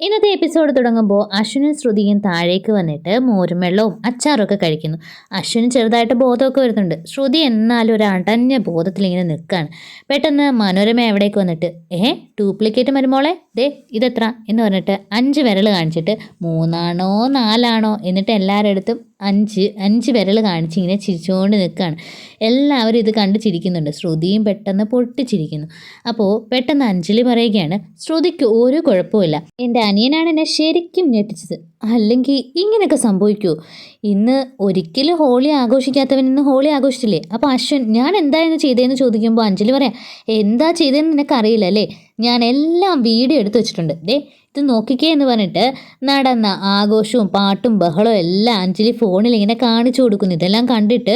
ഇന്നത്തെ എപ്പിസോഡ് തുടങ്ങുമ്പോൾ അശ്വിനും ശ്രുതിയും താഴേക്ക് വന്നിട്ട് മോരും വെള്ളവും അച്ചാറും ഒക്കെ കഴിക്കുന്നു. അശ്വിന് ചെറുതായിട്ട് ബോധമൊക്കെ വരുന്നുണ്ട്. ശ്രുതി എന്നാലും ഒരു അടഞ്ഞ ബോധത്തിൽ ഇങ്ങനെ നിൽക്കുകയാണ് പെട്ടെന്ന് മനോരമ എവിടേക്ക് വന്നിട്ട് ഏ ഡ്യൂപ്ലിക്കേറ്റ് മരുമോളെ ദേ ഇതെത്ര? എന്ന് പറഞ്ഞിട്ട് അഞ്ച് വിരൽ കാണിച്ചിട്ട് മൂന്നാണോ നാലാണോ? എന്നിട്ട് എല്ലാവരുടെ അടുത്തും അഞ്ച് അഞ്ച് വിരൽ കാണിച്ച് ഇങ്ങനെ ചിരിച്ചുകൊണ്ട് നിൽക്കുകയാണ് എല്ലാവരും ഇത് കണ്ട് ചിരിക്കുന്നുണ്ട്. ശ്രുതിയും പെട്ടെന്ന് പൊട്ടിച്ചിരിക്കുന്നു. അപ്പോൾ പെട്ടെന്ന് അഞ്ജലി പറയുകയാണ് ശ്രുതിക്ക് ഒരു കുഴപ്പമില്ല എന്റെ അനിയനാണ് എന്നെ ശരിക്കും ഞെട്ടിച്ചത്. അല്ലെങ്കിൽ ഇങ്ങനെയൊക്കെ സംഭവിക്കുമോ ഇന്ന് ഒരിക്കലും ഹോളി ആഘോഷിക്കാത്തവൻ ഇന്ന് ഹോളി ആഘോഷിച്ചില്ലേ? അപ്പോൾ അശ്വൻ ഞാൻ എന്തായിരുന്നു ചെയ്തതെന്ന് ചോദിക്കുമ്പോൾ അഞ്ജലി പറയാം എന്താ ചെയ്തതെന്ന് നിനക്കറിയില്ല അല്ലേ? ഞാൻ എല്ലാം വീഡിയോ എടുത്ത് വെച്ചിട്ടുണ്ട്. ദേ ഇത് നോക്കിക്കേ എന്ന് പറഞ്ഞിട്ട് നടന്ന ആഘോഷവും പാട്ടും ബഹളവും എല്ലാം അഞ്ജലി ഫോണിൽ ഇങ്ങനെ കാണിച്ചു കൊടുക്കുന്നു. ഇതെല്ലാം കണ്ടിട്ട്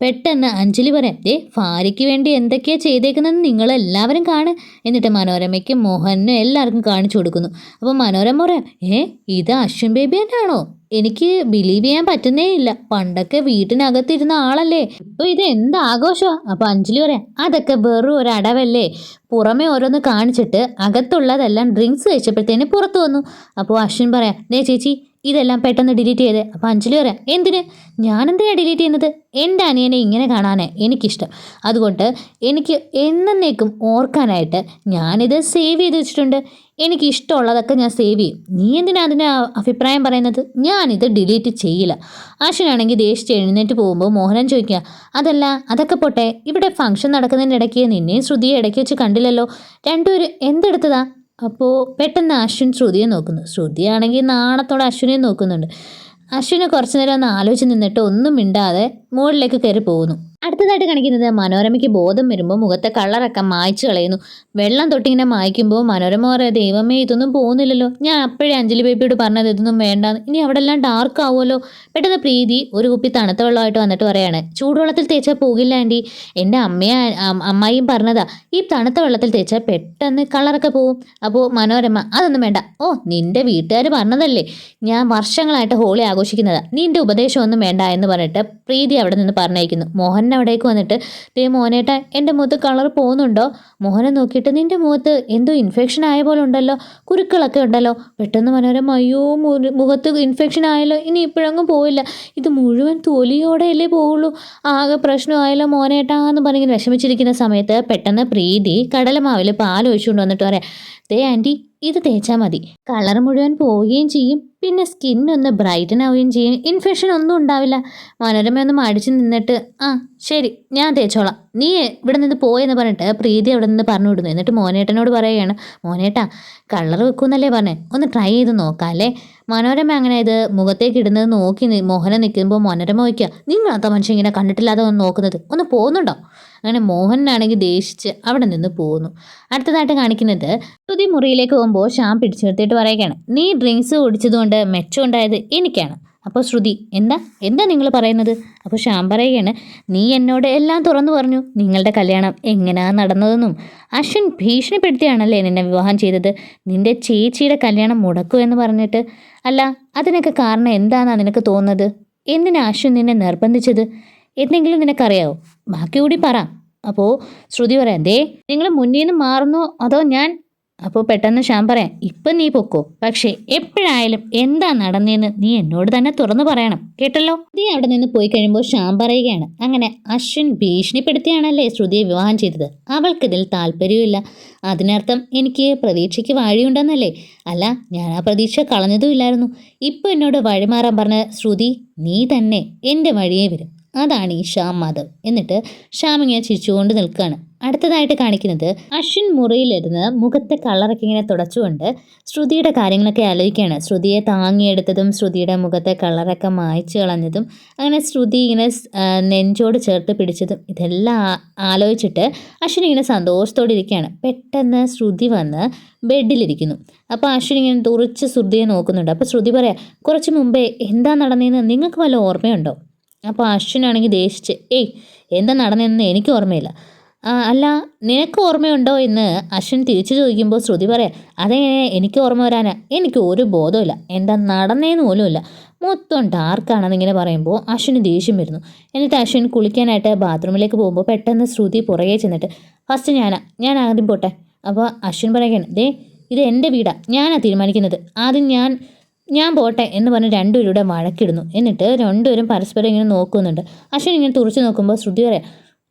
പെട്ടെന്ന് അഞ്ജലി പറയാം ദേ ഭാര്യയ്ക്ക് വേണ്ടി എന്തൊക്കെയാണ് ചെയ്തേക്കുന്നതെന്ന് നിങ്ങളെല്ലാവരും കാണും എന്നിട്ട് മനോരമയ്ക്കും മോഹനും എല്ലാവർക്കും കാണിച്ചു കൊടുക്കുന്നു. അപ്പോൾ മനോരമ പറയാം ഏ ഇത് അശ്വിൻ ബേബി തന്നെയാണോ? എനിക്ക് ബിലീവ് ചെയ്യാൻ പറ്റുന്നേ ഇല്ല. പണ്ടൊക്കെ വീട്ടിനകത്തിരുന്ന ആളല്ലേ. ഇപ്പൊ ഇത് എന്ത് ആഘോഷമാണ് അപ്പൊ അഞ്ജലി പറയാം അതൊക്കെ വെറും ഒരു അടവല്ലേ. പുറമെ ഓരോന്ന് കാണിച്ചിട്ട് അകത്തുള്ളതെല്ലാം ഡ്രിങ്ക്സ് കഴിച്ചപ്പോഴത്തേന് പുറത്തു വന്നു. അപ്പോൾ അശ്വിൻ പറയാം ദേ ചേച്ചി ഇതെല്ലാം പെട്ടെന്ന് ഡിലീറ്റ് ചെയ്തേ അപ്പോൾ അഞ്ജലി പറയാം എന്തിന്? ഞാനെന്തിനാണ് ഡിലീറ്റ് ചെയ്യുന്നത്? എന്റെ അനിയനെ ഇങ്ങനെ കാണാനേ എനിക്കിഷ്ടം. അതുകൊണ്ട് എനിക്ക് എന്നേക്കും ഓർക്കാനായിട്ട് ഞാനിത് സേവ് ചെയ്ത് വെച്ചിട്ടുണ്ട്. എനിക്ക് ഇഷ്ടമുള്ളതൊക്കെ ഞാൻ സേവ് ചെയ്യും. നീ എന്തിനാ അതിന് അഭിപ്രായം പറയുന്നത്? ഞാനിത് ഡിലീറ്റ് ചെയ്യില്ല. ആശനാണെങ്കിൽ ദേഷ്യം എഴുന്നേറ്റ് പോകുമ്പോൾ മോഹനൻ ചോദിക്കുക അതല്ല അതൊക്കെ പോട്ടെ. ഇവിടെ ഫംഗ്ഷൻ നടക്കുന്നതിന്റെ ഇടയ്ക്ക് നിന്നെയും ശ്രുതിയെ ഇടയ്ക്ക് വെച്ച് കണ്ടില്ലല്ലോ. രണ്ടുപേരും എന്തെടുത്തതാ? അപ്പോൾ പെട്ടെന്ന് അശ്വിൻ ശ്രുതിയെ നോക്കുന്നു. ശ്രുതിയാണെങ്കിൽ നാണത്തോടെ അശ്വിനെ നോക്കുന്നുണ്ട്. അശ്വിനെ കുറച്ചു നേരം ഒന്ന് ആലോചിച്ച് നിന്നിട്ട് ഒന്നും മിണ്ടാതെ മുകളിലേക്ക് കയറി പോകുന്നു. അടുത്തതായിട്ട് കാണിക്കുന്നത് മനോരമയ്ക്ക് ബോധം വരുമ്പോൾ മുഖത്തെ കളറൊക്കെ മായ്ച്ചു കളയുന്നു. വെള്ളം തൊട്ടിങ്ങനെ മായ്ക്കുമ്പോൾ മനോരമ പറയാം ദൈവമേ ഇതൊന്നും പോകുന്നില്ലല്ലോ. ഞാൻ അപ്പോഴേ അഞ്ജലി ബേബിയോട് പറഞ്ഞത് ഇതൊന്നും വേണ്ട ഇനി അവിടെ എല്ലാം ഡാർക്ക് ആവുമല്ലോ. പെട്ടെന്ന് പ്രീതി ഒരു കുപ്പി തണുത്ത വെള്ളമായിട്ട് വന്നിട്ട് പറയാണ് ചൂടുവെള്ളത്തിൽ തേച്ചാൽ പോകില്ല ആന്റി എന്റെ അമ്മയും അമ്മായിയും പറഞ്ഞതാ. ഈ തണുത്ത വെള്ളത്തിൽ തേച്ചാൽ പെട്ടെന്ന് കളറൊക്കെ പോകും അപ്പോൾ മനോരമ അതൊന്നും വേണ്ട. ഓ നിന്റെ വീട്ടുകാർ പറഞ്ഞതല്ലേ. ഞാൻ വർഷങ്ങളായിട്ട് ഹോളി ആഘോഷിക്കുന്നതാ. നിന്റെ ഉപദേശമൊന്നും വേണ്ട എന്ന് പറഞ്ഞിട്ട് പ്രീതി അവിടെ നിന്ന് പറഞ്ഞയക്കുന്നു. മോഹൻ അവിടേക്ക് വന്നിട്ട് ദേ മോനേട്ട എന്റെ മുഖത്ത് കളർ പോകുന്നുണ്ടോ? മോഹനെ നോക്കിയിട്ട് നിന്റെ മുഖത്ത് എന്തോ ഇൻഫെക്ഷൻ ആയ പോലെ ഉണ്ടല്ലോ കുരുക്കളൊക്കെ ഉണ്ടല്ലോ. പെട്ടെന്ന് മനോരമ അയ്യോ മുഖത്ത് ഇൻഫെക്ഷൻ ആയല്ലോ ഇനി ഇപ്പോഴങ്ങും പോയില്ല ഇത് മുഴുവൻ തൊലിയോടെയല്ലേ പോവുള്ളൂ. ആകെ പ്രശ്നമായല്ലോ മോനേട്ടാ എന്ന് പറഞ്ഞിങ്ങനെ വിഷമിച്ചിരിക്കുന്ന സമയത്ത് പെട്ടെന്ന് പ്രീതി കടലമാവിൽ പാൽ ഒഴിച്ചുകൊണ്ട് വന്നിട്ട് പറയാം ദേ ആന്റി ഇത് തേച്ചാൽ മതി. കളർ മുഴുവൻ പോവുകയും ചെയ്യും. പിന്നെ സ്കിൻ ഒന്ന് ബ്രൈറ്റൻ ആവുകയും ചെയ്യും. ഇൻഫെക്ഷൻ ഒന്നും ഉണ്ടാവില്ല. മനോരമ ഒന്ന് മടിച്ച് നിന്നിട്ട് ആ ശരി ഞാൻ തേച്ചോളാം. നീ ഇവിടെ നിന്ന് പോയെന്ന് പറഞ്ഞിട്ട് പ്രീതി അവിടെ നിന്ന് പറഞ്ഞു വിടുന്നു. എന്നിട്ട് മോനേട്ടനോട് പറയുകയാണ് മോനേട്ടാ കളർ വെക്കുമെന്നല്ലേ പറഞ്ഞേ? ഒന്ന് ട്രൈ ചെയ്ത് നോക്കാം അല്ലേ? മനോരമ അങ്ങനെ ഇത് മുഖത്തേക്ക് ഇടുന്നത് നോക്കി മോഹന നിൽക്കുമ്പോൾ മനോരമ വയ്ക്കുക. നിങ്ങളാത്ത മനുഷ്യൻ ഇങ്ങനെ കണ്ടിട്ടില്ലാതെ ഒന്ന് നോക്കുന്നത്? ഒന്ന് പോകുന്നുണ്ടോ? അങ്ങനെ മോഹനാണെങ്കിൽ ദേഷിച്ച് അവിടെ നിന്ന് പോകുന്നു. അടുത്തതായിട്ട് കാണിക്കുന്നത് ശ്രുതി മുറിയിലേക്ക് പോകുമ്പോൾ ഷാം പിടിച്ചു നിർത്തിയിട്ട് പറയുകയാണ് നീ ഡ്രിങ്ക്സ് കുടിച്ചതുകൊണ്ട് മെച്ചമുണ്ടായത് എനിക്കാണ്. അപ്പോൾ ശ്രുതി എന്താ? എന്താ നിങ്ങൾ പറയുന്നത്? അപ്പോൾ ശ്യാം പറയുകയാണ് നീ എന്നോട് എല്ലാം തുറന്നു പറഞ്ഞു. നിങ്ങളുടെ കല്യാണം എങ്ങനെയാണ് നടന്നതെന്നും അശ്വിൻ ഭീഷണിപ്പെടുത്തിയാണല്ലേ നിന്നെ വിവാഹം ചെയ്തത്. നിന്റെ ചേച്ചിയുടെ കല്യാണം മുടക്കൂ എന്ന് പറഞ്ഞിട്ട്. അല്ല അതിനൊക്കെ കാരണം എന്താണെന്നാ നിനക്ക് തോന്നുന്നത്? എന്തിനാ അശ്വിൻ നിന്നെ നിർബന്ധിച്ചത്? എന്തെങ്കിലും നിനക്കറിയാവോ? ബാക്കി കൂടി പറ. അപ്പോൾ ശ്രുതി പറയാം ദേ നിങ്ങൾ മുന്നിൽ നിന്ന് മാറുന്നോ അതോ ഞാൻ അപ്പോൾ പെട്ടെന്ന് ശ്യാം പറയാം ഇപ്പം നീ പൊക്കോ. പക്ഷേ എപ്പോഴായാലും എന്താ നടന്നതെന്ന് നീ എന്നോട് തന്നെ തുറന്നു പറയണം. കേട്ടല്ലോ? നീ അവിടെ നിന്ന് പോയി കഴിയുമ്പോൾ ശ്യാം പറയുകയാണ് അങ്ങനെ അശ്വിൻ ഭീഷണിപ്പെടുത്തിയാണല്ലേ ശ്രുതിയെ വിവാഹം ചെയ്തത്? അവൾക്കിതിൽ താല്പര്യമില്ല അതിനർത്ഥം എനിക്ക് പ്രതീക്ഷയ്ക്ക് വഴിയുണ്ടെന്നല്ലേ. അല്ല ഞാൻ ആ പ്രതീക്ഷ കളഞ്ഞതുമില്ലായിരുന്നു ഇപ്പോൾ എന്നോട് വഴിമാറാൻ പറഞ്ഞ ശ്രുതി നീ തന്നെ എന്റെ വഴിയേ വരും. അതാണ് ഈ ശ്യാം മാധവ്. എന്നിട്ട് ശ്യാം ഇങ്ങനെ ചിരിച്ചുകൊണ്ട് നിൽക്കുകയാണ്. അടുത്തതായിട്ട് കാണിക്കുന്നത് അശ്വിൻ മുറിയിലിരുന്ന് മുഖത്തെ കളറൊക്കെ ഇങ്ങനെ തുടച്ചുകൊണ്ട് ശ്രുതിയുടെ കാര്യങ്ങളൊക്കെ ആലോചിക്കുകയാണ്. ശ്രുതിയെ താങ്ങിയെടുത്തതും ശ്രുതിയുടെ മുഖത്തെ കളറൊക്കെ മായ്ച്ചു കളഞ്ഞതും അങ്ങനെ ശ്രുതി ഇങ്ങനെ നെഞ്ചോട് ചേർത്ത് പിടിച്ചതും ഇതെല്ലാം ആലോചിച്ചിട്ട് അശ്വിൻ ഇങ്ങനെ സന്തോഷത്തോടെ ഇരിക്കുകയാണ്. പെട്ടെന്ന് ശ്രുതി വന്ന് ബെഡിലിരിക്കുന്നു. അപ്പോൾ അശ്വിൻ ഇങ്ങനെ തുറച്ച് ശ്രുതിയെ നോക്കുന്നുണ്ട്. അപ്പോൾ ശ്രുതി പറയാം കുറച്ച് മുമ്പേ എന്താ നടന്നതെന്ന് നിങ്ങൾക്ക് വല്ല ഓർമ്മയുണ്ടോ? അപ്പോൾ അശ്വിനാണെങ്കിൽ ദേഷിച്ച് ഏയ് എന്താ നടന്നതെന്ന് എനിക്ക് ഓർമ്മയില്ല. അല്ല നിനക്ക് ഓർമ്മയുണ്ടോ? എന്ന് അശ്വിൻ തിരിച്ചു ചോദിക്കുമ്പോൾ ശ്രുതി പറയാം അതെങ്ങനെ എനിക്ക് ഓർമ്മ വരാനാ. എനിക്ക് ഒരു ബോധമില്ല എന്താ നടന്നേന്ന് പോലുമില്ല. മൊത്തം ഡാർക്കാണെന്ന് ഇങ്ങനെ പറയുമ്പോൾ അശ്വിന് ദേഷ്യം വരുന്നു. എന്നിട്ട് അശ്വിൻ കുളിക്കാനായിട്ട് ബാത്റൂമിലേക്ക് പോകുമ്പോൾ പെട്ടെന്ന് ശ്രുതി പുറകെ ചെന്നിട്ട് ഫസ്റ്റ് ഞാനാ ഞാൻ ആദ്യം പോട്ടെ. അപ്പോൾ അശ്വിൻ പറയുകയാണ് ദേ ഇത് എന്റെ വീടാണ് ഞാനാണ് തീരുമാനിക്കുന്നത്. ആദ്യം ഞാൻ ഞാൻ പോട്ടെ എന്ന് പറഞ്ഞ് രണ്ടുപേരുടെ വഴക്കിടുന്നു. എന്നിട്ട് രണ്ടുപേരും പരസ്പരം ഇങ്ങനെ നോക്കുന്നുണ്ട്. അശ്വിൻ ഇങ്ങനെ തുറച്ചു നോക്കുമ്പോൾ ശ്രുതി പറയാം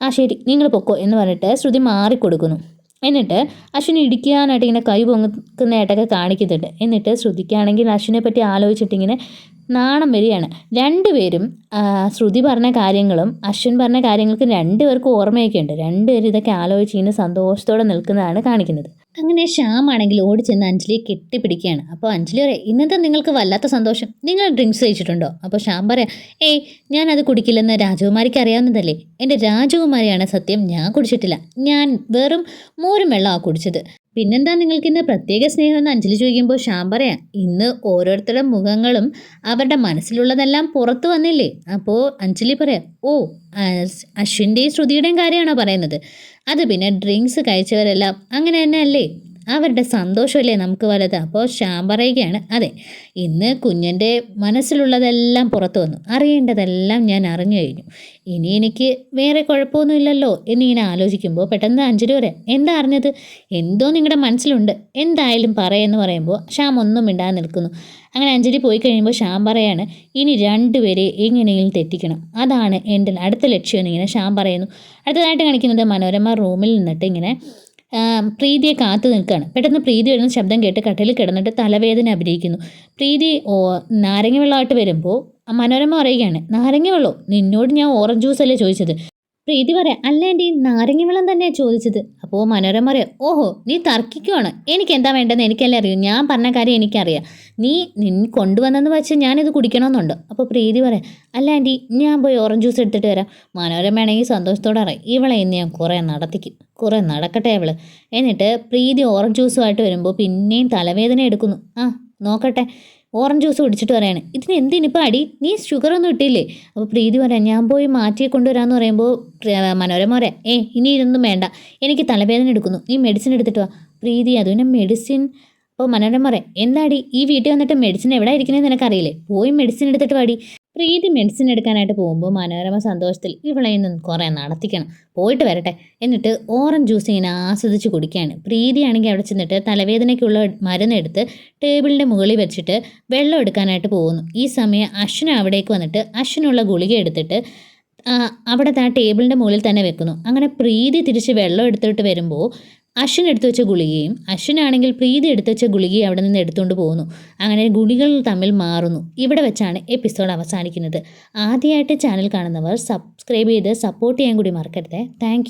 ആ ശരി നിങ്ങൾ പൊക്കോ എന്ന് പറഞ്ഞിട്ട് ശ്രുതി മാറിക്കൊടുക്കുന്നു. എന്നിട്ട് അശ്വിനെ ഇടിക്കാനായിട്ട് ഇങ്ങനെ കൈ പൊങ്ങുന്നതായിട്ടൊക്കെ കാണിക്കുന്നുണ്ട്. എന്നിട്ട് ശ്രുതിക്കാണെങ്കിൽ അശ്വിനെ പറ്റി ആലോചിച്ചിട്ട് ഇങ്ങനെ നാണം വരികയാണ്. രണ്ടുപേരും ശ്രുതി പറഞ്ഞ കാര്യങ്ങളും അശ്വിൻ പറഞ്ഞ കാര്യങ്ങൾക്ക് രണ്ടുപേർക്കും ഓർമ്മയൊക്കെ ഉണ്ട്. രണ്ടുപേരും ഇതൊക്കെ ആലോചിച്ച് ഇങ്ങനെ സന്തോഷത്തോടെ നിൽക്കുന്നതാണ് കാണിക്കുന്നത്. അങ്ങനെ ശ്യാം ആണെങ്കിൽ ഓടി ചെന്ന് അഞ്ജലിയെ കെട്ടിപ്പിടിക്കുകയാണ്. അപ്പോൾ അഞ്ജലി പറയാം ഇന്നത്തെ നിങ്ങൾക്ക് വല്ലാത്ത സന്തോഷം. നിങ്ങൾ ഡ്രിങ്ക്സ് കഴിച്ചിട്ടുണ്ടോ? അപ്പോൾ ശ്യാം പറയാം ഏയ് ഞാനത് കുടിക്കില്ലെന്ന് രാജകുമാരിക്ക് അറിയാവുന്നതല്ലേ? എന്റെ രാജകുമാരിയാണ് സത്യം ഞാൻ കുടിച്ചിട്ടില്ല. ഞാൻ വെറും മോരും വെള്ളമാണ് കുടിച്ചത്. പിന്നെന്താ നിങ്ങൾക്ക് ഇന്ന് പ്രത്യേക സ്നേഹം എന്ന് അഞ്ജലി ചോദിക്കുമ്പോൾ ശ്യാം പറയാം ഇന്ന് ഓരോരുത്തരുടെ മുഖങ്ങളും അവരുടെ മനസ്സിലുള്ളതെല്ലാം പുറത്തു വന്നില്ലേ? അപ്പോൾ അഞ്ജലി പറയാം ഓ അശ്വിന്റെയും ശ്രുതിയുടെയും കാര്യമാണോ പറയുന്നത്? അത് പിന്നെ ഡ്രിങ്ക്സ് കഴിച്ചവരെല്ലാം അങ്ങനെ തന്നെ അല്ലേ? അവരുടെ സന്തോഷമല്ലേ നമുക്ക് വലുത്? അപ്പോൾ ശ്യാം പറയുകയാണ് അതെ ഇന്ന് കുഞ്ഞന്റെ മനസ്സിലുള്ളതെല്ലാം പുറത്തു വന്നു. അറിയേണ്ടതെല്ലാം ഞാൻ അറിഞ്ഞു കഴിഞ്ഞു. ഇനി എനിക്ക് വേറെ കുഴപ്പമൊന്നുമില്ലല്ലോ എന്നിങ്ങനെ ആലോചിക്കുമ്പോൾ പെട്ടെന്ന് അഞ്ജലി വരെ എന്താ അറിഞ്ഞത്? എന്തോ നിങ്ങളുടെ മനസ്സിലുണ്ട്. എന്തായാലും പറയെന്ന് പറയുമ്പോൾ ശ്യാം ഒന്നും മിണ്ടാതെ നിൽക്കുന്നു. അങ്ങനെ അഞ്ജലി പോയി കഴിയുമ്പോൾ ശ്യാം പറയാണ് ഇനി രണ്ടുപേരെ എങ്ങനെയെങ്കിലും തെറ്റിക്കണം. അതാണ് എന്റെ അടുത്ത ലക്ഷ്യം എന്നിങ്ങനെ ശ്യാം പറയുന്നു. അടുത്തതായിട്ട് കാണിക്കുന്നത് മനോരമ റൂമിൽ നിന്നിട്ട് ഇങ്ങനെ പ്രീതിയെ കാത്തു നിൽക്കുകയാണ്. പെട്ടെന്ന് പ്രീതി വരുന്ന ശബ്ദം കേട്ട് കട്ടിൽ കിടന്നിട്ട് തലവേദന അഭിനയിക്കുന്നു. പ്രീതി ഓ നാരങ്ങ വെള്ളമായിട്ട് വരുമ്പോൾ മനോരമ പറയുകയാണ് നാരങ്ങ വെള്ളം? നിന്നോട് ഞാൻ ഓറഞ്ച് ജ്യൂസ് അല്ലേ ചോദിച്ചത്? പ്രീതി പറയാം അല്ല ആന്റി നാരങ്ങ വെള്ളം തന്നെയാണ് ചോദിച്ചത്. അപ്പോൾ മനോരമ പറയാം ഓഹോ നീ തർക്കിക്കുവാണ്. എനിക്ക് എന്താ വേണ്ടതെന്ന് എനിക്കല്ലേ അറിയൂ. ഞാൻ പറഞ്ഞ കാര്യം എനിക്കറിയാം. നീ നിൻ കൊണ്ടുവന്നെന്ന് വെച്ച് ഞാനിത് കുടിക്കണമെന്നുണ്ട്. അപ്പോൾ പ്രീതി പറയാം അല്ല ആന്റി ഞാൻ പോയി ഓറഞ്ച് ജ്യൂസ് എടുത്തിട്ട് വരാം. മനോരമ ആണെങ്കിൽ സന്തോഷത്തോടെ അറിയാം ഇവളെ ഇന്ന് ഞാൻ കുറേ നടത്തിക്കും. കുറേ നടക്കട്ടെ അവൾ. എന്നിട്ട് പ്രീതി ഓറഞ്ച് ജ്യൂസുമായിട്ട് വരുമ്പോൾ പിന്നെയും തലവേദന എടുക്കുന്നു. ആ നോക്കട്ടെ. ഓറഞ്ച് ജ്യൂസ് കുടിച്ചിട്ട് പറയാണ് ഇതിന് എന്തിനിപ്പോൾ അടി? നീ ഷുഗർ ഒന്നും ഇട്ടില്ലേ? അപ്പോൾ പ്രീതി പറയാം ഞാൻ പോയി മാറ്റി കൊണ്ടുവരാമെന്ന് പറയുമ്പോൾ മനോരമ പറയാം ഏ ഇനി ഇതൊന്നും വേണ്ട എനിക്ക് തലവേദന എടുക്കുന്നു നീ മെഡിസിൻ എടുത്തിട്ട് വാ. പ്രീതി അതുപിന്നെ മെഡിസിൻ അപ്പോൾ മനോരമ പറയാം എന്താടി ഈ വീട്ടിൽ വന്നിട്ട് മെഡിസിൻ എവിടെ ഇരിക്കണേന്ന് നിനക്കറിയില്ലേ? പോയി മെഡിസിൻ എടുത്തിട്ട് വാടി പ്രീതി മെഡിസിൻ എടുക്കാനായിട്ട് പോകുമ്പോൾ മനോരമ സന്തോഷത്തിൽ ഇവളെ നിന്ന് കുറേ നടത്തിക്കണം. പോയിട്ട് വരട്ടെ. എന്നിട്ട് ഓറഞ്ച് ജ്യൂസ് ഇങ്ങനെ ആസ്വദിച്ച് കുടിക്കുകയാണ് പ്രീതിയാണെങ്കിൽ അവിടെ ചെന്നിട്ട് തലവേദനയ്ക്കുള്ള മരുന്നെടുത്ത് ടേബിളിന്റെ മുകളിൽ വെച്ചിട്ട് വെള്ളം എടുക്കാനായിട്ട് പോകുന്നു. ഈ സമയം അശ്വിൻ അവിടേക്ക് വന്നിട്ട് അശ്വിനുള്ള ഗുളിക എടുത്തിട്ട് അവിടെ ആ ടേബിളിന്റെ മുകളിൽ തന്നെ വെക്കുന്നു. അങ്ങനെ പ്രീതി തിരിച്ച് വെള്ളം എടുത്തിട്ട് വരുമ്പോൾ അശ്വിൻ എടുത്തു വെച്ച ഗുളികയും അശ്വിനാണെങ്കിൽ പ്രീതി എടുത്തു വെച്ച ഗുളികയും അവിടെ നിന്ന് എടുത്തുകൊണ്ട് പോകുന്നു. അങ്ങനെ ഗുളികൾ തമ്മിൽ മാറുന്നു. ഇവിടെ വെച്ചാണ് എപ്പിസോഡ് അവസാനിക്കുന്നത്. ആദ്യമായിട്ട് ചാനൽ കാണുന്നവർ സബ്സ്ക്രൈബ് ചെയ്ത് സപ്പോർട്ട് ചെയ്യാൻ കൂടി മറക്കരുത്. താങ്ക്